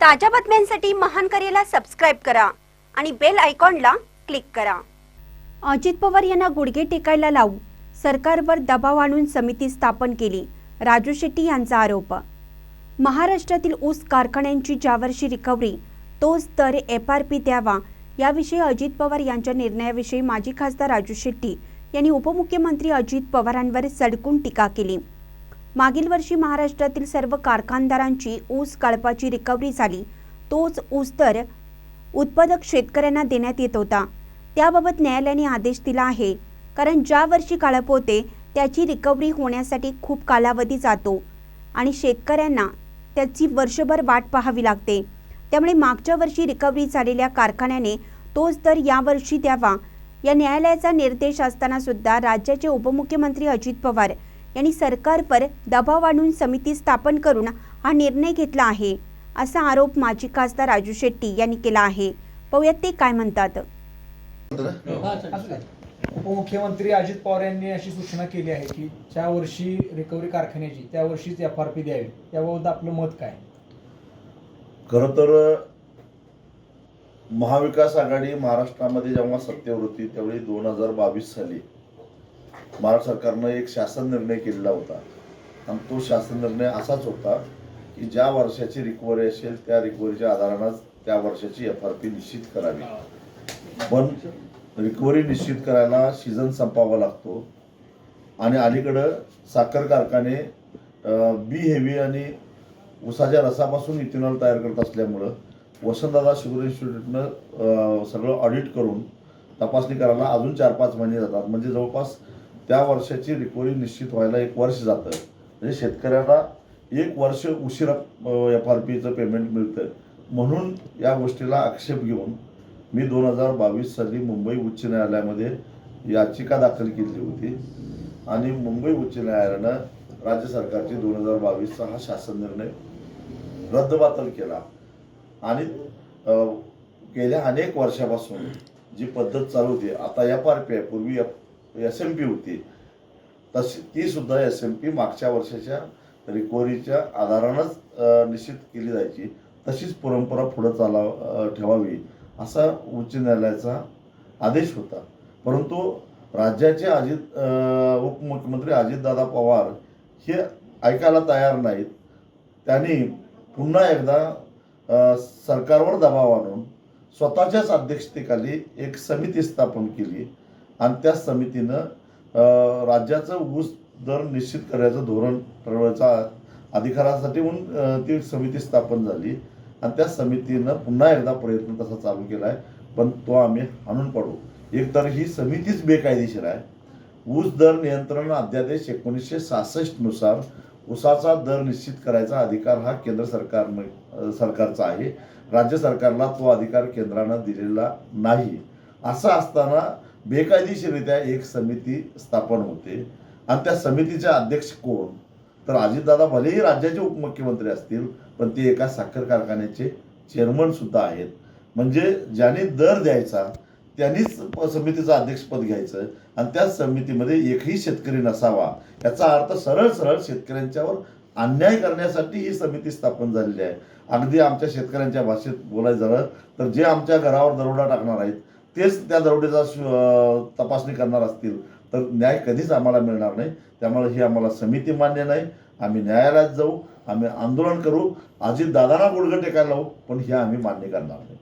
ताज्या बातम्यांसाठी महान करेला सबस्क्राईब करा आणि बेल आयकॉनला क्लिक करा. अजित पवार यांना गुडघे टेकायला लावू. सरकारवर दबाव आणून समिती स्थापन केली. राजू शेट्टी यांचा आरोप. महाराष्ट्रातील ऊस कारखान्यांची ज्यावर्षी रिकव्हरी तोच दर एफ आर पी द्यावा. याविषयी अजित पवार यांच्या निर्णयाविषयी माजी खासदार राजू शेट्टी यांनी उपमुख्यमंत्री अजित पवारांवर सडकून टीका केली. मागील वर्षी महाराष्ट्रातील सर्व कारखानदारांची ऊस काळपाची रिकव्हरी झाली. तोच ऊस दर उत्पादक शेतकऱ्यांना देण्यात येत होता. त्याबाबत न्यायालयाने आदेश दिला आहे. कारण ज्या वर्षी काळप होते त्याची रिकव्हरी होण्यासाठी खूप कालावधी जातो आणि शेतकऱ्यांना त्याची वर्षभर वाट पाहावी लागते. त्यामुळे मागच्या वर्षी रिकव्हरी झालेल्या कारखान्याने तोच दर यावर्षी द्यावा. या न्यायालयाचा निर्देश असताना सुद्धा राज्याचे उपमुख्यमंत्री अजित पवार यांनी सरकारवर दबाव आणून समिती स्थापन करून हा निर्णय घेतला आहे असा आरोप माजी खासदार राजू शेट्टी यांनी केला आहे. पाहूयात ते काय म्हणतात. उपमुख्यमंत्री अजित पवार यांनी अशी सूचना केली आहे की ज्या वर्षी रिकव्हरी कारखान्याची त्या वर्षीच एफ आर पी द्यावी. त्याबाबत आपलं मत काय? खरं तर महाविकास आघाडी महाराष्ट्रामध्ये जेव्हा सत्तेवर होती त्यावेळी दोन हजार बावीस साली भारत सरकारनं एक शासन निर्णय केलेला होता. आणि तो शासन निर्णय असाच होता की ज्या वर्षाची रिकव्हरी असेल त्या रिकव्हरीच्या आधारानंच त्या वर्षाची एफ आर पी निश्चित करावी. पण रिकव्हरी निश्चित करायला सीझन संपावा लागतो. आणि अलीकडं साखर कारखाने बी हेवी आणि उसाच्या रसापासून इथेनॉल तयार करत असल्यामुळं वसंतदादा शुगर इन्स्टिट्यूटनं सगळं ऑडिट करून तपासणी करायला अजून चार पाच महिने जातात. म्हणजे जवळपास त्या वर्षाची रिकव्हरी निश्चित व्हायला एक वर्ष जातं. म्हणजे शेतकऱ्यांना एक वर्ष उशिरा एफ आर पीचं पेमेंट मिळतं. म्हणून या गोष्टीला आक्षेप घेऊन मी दोन हजार बावीस साली मुंबई उच्च न्यायालयामध्ये याचिका दाखल केली होती. आणि मुंबई उच्च न्यायालयानं राज्य सरकारची दोन हजार बावीसचा हा शासन निर्णय रद्दबातल केला. आणि गेल्या अनेक वर्षापासून जी पद्धत चालू होती आता एफ आर पी आहे. पूर्वी एस एम पी होती. तशी तीसुद्धा एस एम पी मागच्या वर्षाच्या रिकव्हरीच्या आधारानंच निश्चित केली जायची. तशीच परंपरा पुढं चाला ठेवावी असा उच्च न्यायालयाचा आदेश होता. परंतु राज्याचे अजित उपमुख्यमंत्री अजितदादा पवार हे ऐकायला तयार नाहीत. त्यांनी पुन्हा एकदा सरकारवर दबाव आणून स्वतःच्याच अध्यक्षतेखाली एक समिती स्थापन केली. आणि त्या समितीनं राज्याचं ऊस दर निश्चित करायचं धोरण ठरवायचा अधिकारासाठी म्हणून ती समिती स्थापन झाली. आणि त्या समितीनं पुन्हा एकदा प्रयत्न तसा चालू केला आहे पण तो आम्ही आणून पाडू. एकतर ही समितीच बेकायदेशीर आहे. ऊस दर नियंत्रण अध्यादेश एकोणीसशे सहासष्टनुसार ऊसाचा दर निश्चित करायचा अधिकार हा केंद्र सरकार सरकारचा आहे. राज्य सरकारला तो अधिकार केंद्रानं दिलेला नाही. असं असताना बेकायदेशीररित्या एक समिती स्थापन होते. आणि त्या समितीचे अध्यक्ष कोण? तर अजितदादा भलेही राज्याचे उपमुख्यमंत्री असतील पण ते एका साखर कारखान्याचे चेअरमन सुद्धा आहेत. म्हणजे ज्याने दर द्यायचा त्यांनीच समितीचं अध्यक्षपद घ्यायचं आणि त्या समितीमध्ये एकही शेतकरी नसावा याचा अर्थ सरळ सरळ शेतकऱ्यांच्यावर अन्याय करण्यासाठी ही समिती स्थापन झालेली आहे. अगदी आमच्या शेतकऱ्यांच्या भाषेत बोलायचं झालं तर जे आमच्या घरावर दरोडा टाकणार आहेत तेच त्या दरोडेचा तपासणी करणार असतील. तर न्याय कधीच आम्हाला मिळणार नाही. त्यामुळे ही आम्हाला समिती मान्य नाही. आम्ही न्यायालयात जाऊ. आम्ही आंदोलन करू. अजित दादांना गुडघे टेकायला लावू. पण हे आम्ही मान्य करणार नाही.